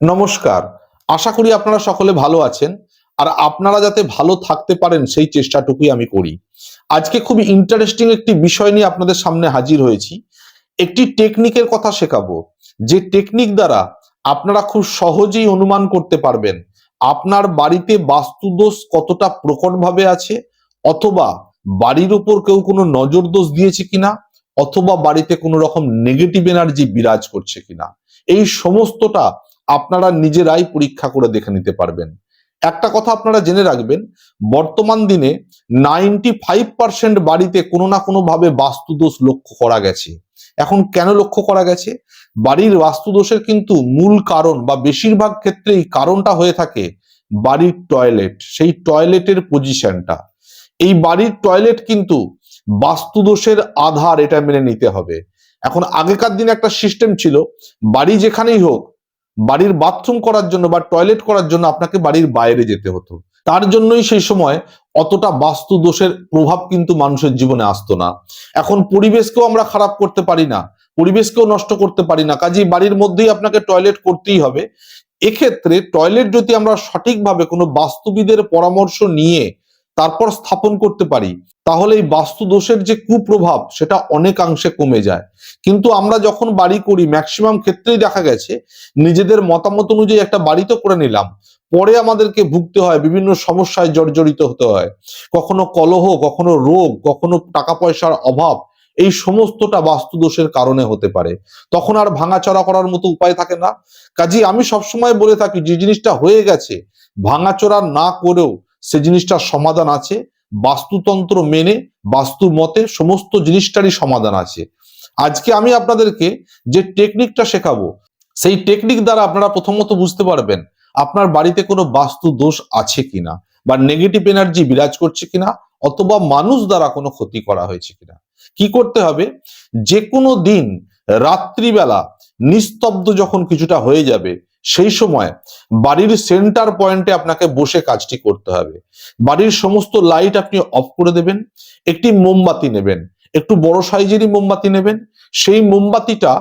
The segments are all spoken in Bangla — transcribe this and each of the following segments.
নমস্কার। আশা করি আপনারা সকলে ভালো আছেন আর আপনারা যাতে ভালো থাকতে পারেন সেই চেষ্টাটুকুই আমি করি। আজকে খুব ইন্টারেস্টিং একটি বিষয় নিয়ে আপনাদের সামনে হাজির হয়েছি। একটি টেকনিকের কথা শেখাবো। যে টেকনিক দ্বারা আপনারা খুব সহজেই অনুমান করতে পারবেন আপনার বাড়িতে বাস্তুদোষ কতটা প্রকটভাবে আছে অথবা বাড়ির উপর কেউ কোনো নজর দোষ দিয়েছে কিনা অথবা বাড়িতে কোনো রকম নেগেটিভ এনার্জি বিরাজ করছে কিনা। এই সমস্তটা আপনারা নিজেরাই পরীক্ষা করে দেখে নিতে পারবেন। একটা কথা আপনারা জেনে রাখবেন, বর্তমান দিনে নাইনটি ফাইভ পার্সেন্ট বাড়িতে কোনো না কোনো ভাবে বাস্তুদোষ লক্ষ্য করা গেছে। এখন কেন লক্ষ্য করা গেছে? বাড়ির বাস্তুদোষের কিন্তু মূল কারণ বা বেশিরভাগ ক্ষেত্রেই কারণটা হয়ে থাকে বাড়ির টয়লেট সেই টয়লেটের পজিশনটা এই বাড়ির টয়লেট কিন্তু বাস্তুদোষের আধার এটা মেনে নিতে হবে। এখন আগেকার দিনে একটা সিস্টেম ছিল, বাড়ি যেখানেই হোক বাড়ির বাথরুম করার জন্য বা টয়লেট করার জন্য আপনাকে বাড়ির বাইরে যেতে হতো। তার জন্যই সেই সময় অতটা বাস্তু দোষের প্রভাব কিন্তু মানুষের জীবনে আসতো না। এখন পরিবেশকেও আমরা খারাপ করতে পারি না, পরিবেশকেও নষ্ট করতে পারি না। কাজেই বাড়ির মধ্যেই আপনাকে টয়লেট করতেই হবে। এক্ষেত্রে টয়লেট যদি আমরা সঠিকভাবে কোনো বাস্তুবিদের পরামর্শ নিয়ে তারপর স্থাপন করতে পারি তাহলে এই বাস্তু দোষের যে কুপ্রভাব সেটা অনেকাংশে কমে যায়। কিন্তু আমরা যখন বাড়ি করি ম্যাক্সিমাম ক্ষেত্রেই দেখা গেছে, নিজেদের মতামত অনুযায়ী একটা বাড়ি তো করে নিলাম, পরে আমাদেরকে ভুগতে হয়, বিভিন্ন সমস্যায় জর্জরিত হতে হয়। কখনো কলহ, কখনো রোগ, কখনো টাকা পয়সার অভাব, এই সমস্তটা বাস্তুদোষের কারণে হতে পারে। তখন আর ভাঙাচড়া করার মতো উপায় থাকে না। কাজে আমি সবসময় বলে থাকি, যে জিনিসটা হয়ে গেছে, ভাঙাচোরা না করেও সে জিনিসটার সমাধান আছে। বাস্তুতন্ত্র মেনে, বাস্তু মতে সমস্ত জিনিসটারই সমাধান আছে। আজকে আমি আপনাদেরকে যে টেকনিকটা শেখাবো, সেই টেকনিক দ্বারা আপনারা প্রথমত বুঝতে পারবেন আপনার বাড়িতে কোনো বাস্তু দোষ আছে কিনা বা নেগেটিভ এনার্জি বিরাজ করছে কিনা অথবা মানুষ দ্বারা কোনো ক্ষতি করা হয়েছে কিনা। কি করতে হবে? যে কোনো দিন রাত্রিবেলা নিস্তব্ধ যখন কিছুটা হয়ে যাবে সেই সময় বাড়ির সেন্টার পয়েন্টে আপনাকে বসে কাজটি করতে হবে। বাড়ির সমস্ত লাইট আপনি অফ করে দেবেন, একটি মোমবাতি নেবেন, একটু বড় সাইজেরই মোমবাতি নেবেন, সেই মোমবাতিটা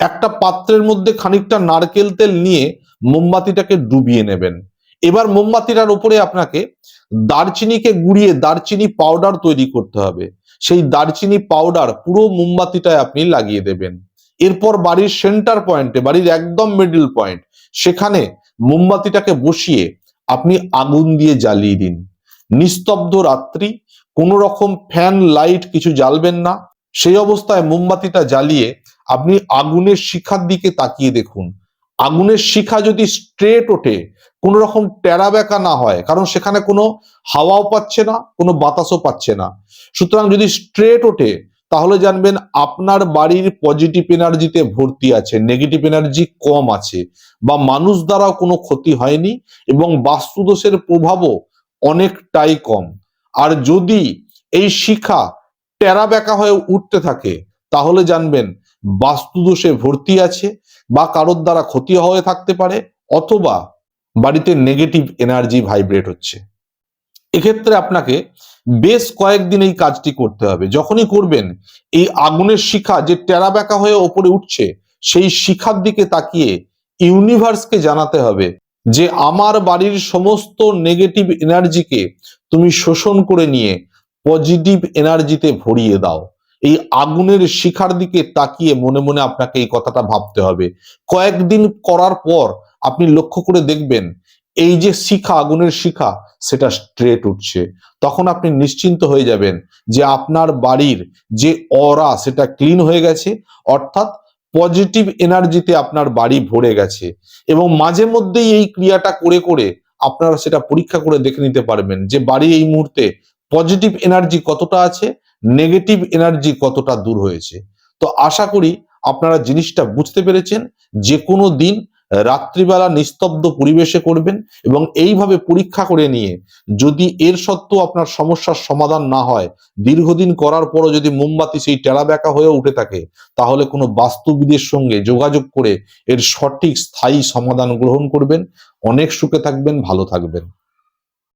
একটা পাত্রের মধ্যে খানিকটা নারকেল তেল নিয়ে মোমবাতিটাকে ডুবিয়ে নেবেন। এবার মোমবাতিটার উপরে আপনাকে দারচিনিকে গুঁড়িয়ে দারচিনি পাউডার তৈরি করতে হবে। সেই দারচিনি পাউডার পুরো মোমবাতিটায় আপনি লাগিয়ে দেবেন। এরপর বাড়ির সেন্টার পয়েন্টে বাড়ির একদম মিডল পয়েন্ট সেখানে মোমবাতিটাকে বসিয়ে আপনি আগুন দিয়ে জ্বালিয়ে দিন। নিস্তব্ধ রাত্রি, কোনো রকম ফ্যান লাইট কিছু জ্বালবেন না। সেই অবস্থায় মোমবাতিটা জ্বালিয়ে আপনি আগুনের শিখার দিকে তাকিয়ে দেখুন। আগুনের শিখা যদি স্ট্রেট ওঠে, কোনো রকম টেরা না হয়, কারণ সেখানে কোনো হাওয়াও পাচ্ছে না, কোনো বাতাসও পাচ্ছে না। সুতরাং যদি স্ট্রেট ওঠে তাহলে জানবেন আপনার বাড়ির পজিটিভ এনার্জিতে ভর্তি আছে নেগেটিভ এনার্জি কম আছে, বা মানুষ দ্বারাও কোনো ক্ষতি হয়নি এবং বাস্তুদোষের প্রভাবও অনেকটাই কম। আর যদি এই শিখা টেরা বেঁকা হয়ে উঠতে থাকে, তাহলে জানবেন বাস্তুদোষে ভর্তি আছে বা কারোর দ্বারা ক্ষতি হয়ে থাকতে পারে অথবা বাড়িতে নেগেটিভ এনার্জি ভাইব্রেট হচ্ছে। এক্ষেত্রে আপনাকে বেশ কয়েকদিন এই কাজটি করতে হবে। যখনই করবেন, এই আগুনের শিখা যে টেরা বেঁকা হয়ে ওপরে উঠছে, সেই শিখার দিকে তাকিয়ে ইউনিভার্সকে জানাতে হবে যে আমার বাড়ির সমস্ত নেগেটিভ এনার্জিকে তুমি শোষণ করে নিয়ে পজিটিভ এনার্জিতে ভরিয়ে দাও। এই আগুনের শিখার দিকে তাকিয়ে মনে মনে আপনাকে এই কথাটা ভাবতে হবে। কয়েকদিন করার পর আপনি লক্ষ্য করে দেখবেন এই যে শিখা, আগুনের শিখা, সেটা স্ট্রেট উঠছে। তখন আপনি নিশ্চিন্ত হয়ে যাবেন যে আপনার বাড়ির যে অরা সেটা ক্লিন হয়ে গেছে, অর্থাৎ পজিটিভ এনার্জিতে আপনার বাড়ি ভরে গেছে। এবং মাঝে মধ্যেই এই ক্রিয়াটা করে করে আপনারা সেটা পরীক্ষা করে দেখে নিতে পারবেন যে বাড়ি এই মুহূর্তে পজিটিভ এনার্জি কতটা আছে নেগেটিভ এনার্জি কতটা দূর হয়েছে। তো আশা করি আপনারা জিনিসটা বুঝতে পেরেছেন যে কোনো দিন রাত্রিবেলা নিস্তব্ধ পরিবেশে করবেন এবং এইভাবে পরীক্ষা করে নিয়ে যদি এর সত্ত্বেও আপনার সমস্যার সমাধান না হয়, দীর্ঘদিন করার পরও যদি মোমবাতি সেই টেলা বেঁকা হয়ে উঠে থাকে, তাহলে কোনো বাস্তুবিদের সঙ্গে যোগাযোগ করে এর সঠিক স্থায়ী সমাধান গ্রহণ করবেন। অনেক সুখে থাকবেন, ভালো থাকবেন।